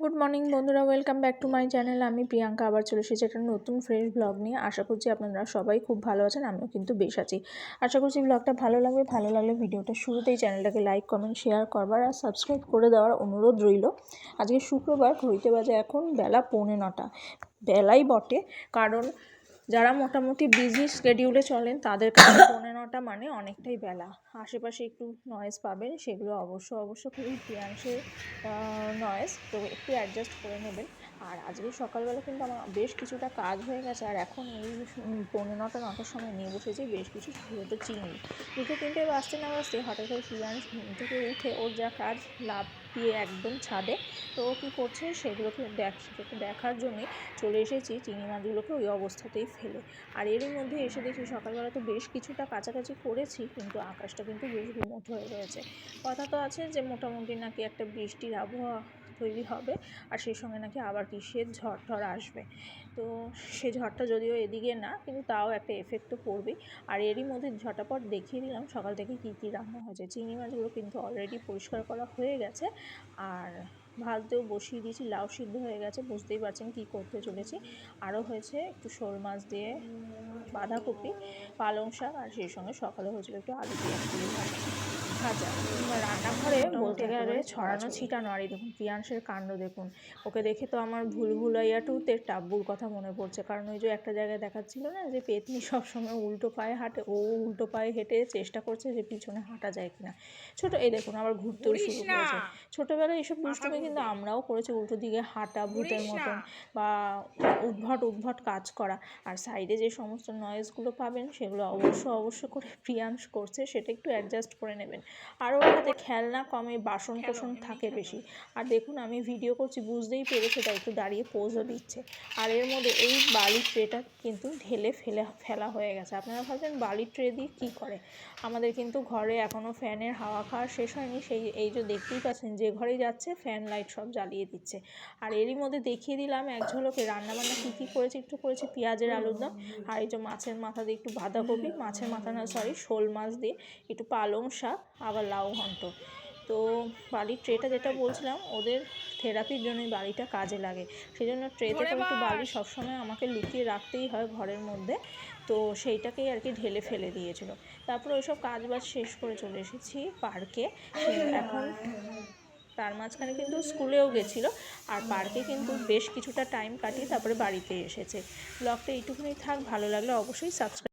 Good morning বন্ধুরা welcome back to my channel আমি প্রিয়াঙ্কা আবার চলে এসেছি একটা নতুন ফ্রেশ ব্লগ নিয়ে। আশা করছি আপনারা সবাই খুব ভালো আছেন, আমিও কিন্তু বেশ আছি। আশা করছি ব্লগটা ভালো লাগবে, ভালো লাগলে ভিডিওটা শুরুতেই চ্যানেলটাকে লাইক কমেন্ট শেয়ার করবার আর সাবস্ক্রাইব করে দেওয়ার অনুরোধ রইল। আজকে শুক্রবার ঘড়িতে বাজে এখন বেলা পৌনে নটা। বেলাই বটে, কারণ যারা মোটামুটি বিজি স্কেডিউলে চলেন, তাদের কাছে পৌনে নটা মানে অনেকটাই বেলা। আশেপাশে একটু নয়েজ পাবেন, সেগুলো অবশ্য অবশ্য খুবই প্রিয়াংশের নয়েজ তো একটু অ্যাডজাস্ট করে নেবেন। আর আজকে সকালবেলা কিন্তু আমার বেশ কিছুটা কাজ হয়ে গেছে, আর এখন এই পৌনে নটা, নটার সময় নিয়ে বসেছি বেশ কিছু ছোটো চিংড়ি। দুটো, তিনটে বাজতে না বাজতে হঠাৎ করে প্রিয়াংশ ঘুম থেকে উঠে ওর যা কাজ, লাভ দিয়ে একদম ছাদে। তো ও কী করছে? সেগুলোকে দেখ দেখার জন্যে চলে এসেছি। চিংড়ি মাছগুলোকে ওই অবস্থাতেই ফেলে। আর এরই মধ্যে এসে দেখি সকালবেলা তো বেশ কিছুটা কাছাকাছি করেছি, কিন্তু আকাশটা কিন্তু বেশ গুমোট হয়ে রয়েছে। কথা তো আছে যে, মোটামুটি নাকি একটা বৃষ্টির আবহাওয়া তৈরি হবে আর সেই সঙ্গে নাকি আবার কিসের ঝড় টড় আসবে। তো সে ঝড়টা যদিও এদিকে না, কিন্তু তাও একটা এফেক্ট তো পড়বেই। আর এরই মধ্যে ঝটাপট দেখিয়ে দিলাম সকাল থেকে কী কী রান্না হয়েছে। চিংড়ি মাছগুলো কিন্তু অলরেডি পরিষ্কার করা হয়ে গেছে। আর ভাজতেও বসিয়ে দিয়েছি, লাউ সিদ্ধ হয়ে গেছে, বুঝতেই পারছেন কী করতে চলেছি। আরও হয়েছে একটু শোল মাছ দিয়ে বাঁধাকপি, পালং শাক আর সেই সঙ্গে সকালে হয়েছিল একটু আলু দিয়ে। ভাজা। রান্নাঘরে বলতে গেলে ছড়ানো ছিটানো আর এই দেখুন প্রিয়াংশের কাণ্ড দেখুন। ওকে দেখে তো আমার ভুল ভুলাইয়া টুতে টাব্বুর কথা মনে পড়ছে। কারণ ওই যে একটা জায়গায় দেখাচ্ছিল না যে পেতনি সবসময় উল্টো পায়ে হাঁটে ও উল্টো পায়ে হেঁটে চেষ্টা করছে যে পিছনে হাঁটা যায় কিনা। ছোট এই দেখুন আবার ঘুরতেও শুরু করেছে। ছোটোবেলায় এইসব দুষ্টুমি কিন্তু আমরাও করেছি উল্টো দিকে হাঁটা ভূতের মতন বা উদ্ভট উদ্ভট কাজ করা। আর সাইডে যে সমস্ত নয়েজগুলো পাবেন সেগুলো অবশ্য অবশ্য করে প্রিয়াংশ করছে সেটা একটু অ্যাডজাস্ট করে নেবেন। আর ওর হাতে খেলনা কমে বাসন কোসন থাকে বেশি। আর দেখুন আমি ভিডিও করছি বুঝতেই পেরেছে তাই একটু দাঁড়িয়ে পোজও দিচ্ছে। আর এর মধ্যে এই বালির ট্রেটা কিন্তু ঢেলে ফেলে ফেলা হয়ে গেছে। আপনারা ভাবছেন বালির ট্রে দিয়ে কী করে? আমাদের কিন্তু ঘরে এখনও ফ্যানের হাওয়া খাওয়া শেষ হয়নি। সেই এই যে দেখতেই পাচ্ছেন যে ঘরে যাচ্ছে ফ্যান লাইট সব জ্বালিয়ে দিচ্ছে। আর এরই মধ্যে দেখিয়ে দিলাম এক ঝলকে রান্নাবান্না কী কী করেছি একটু করেছি পেঁয়াজের আলুর দম। আর এই যে মাছের মাথা দিয়ে একটু বাঁধাকপি মাছের মাথা না সরি শোল মাছ দিয়ে একটু পালং শাক আবার লাউ ঘন্ট। তো বালির ট্রেটা যেটা বলছিলাম ওদের থেরাপির জন্যই বালিটা কাজে লাগে। সেই জন্য ট্রেতে করে একটু বালি সবসময় আমাকে লুকিয়ে রাখতেই হয় ঘরের মধ্যে। তো সেইটাকেই আর কি ঢেলে ফেলে দিয়েছিল। তারপর ওইসব কাজ বাজ শেষ করে চলে এসেছি পার্কে এখন তার মাঝখানে কিন্তু স্কুলেও গেছিল। আর পার্কে কিন্তু বেশ কিছুটা টাইম কাটিয়ে তারপরে বাড়িতে এসেছে। ব্লগটা এইটুকুনি থাক ভালো লাগলে অবশ্যই সাবস্ক্রাইব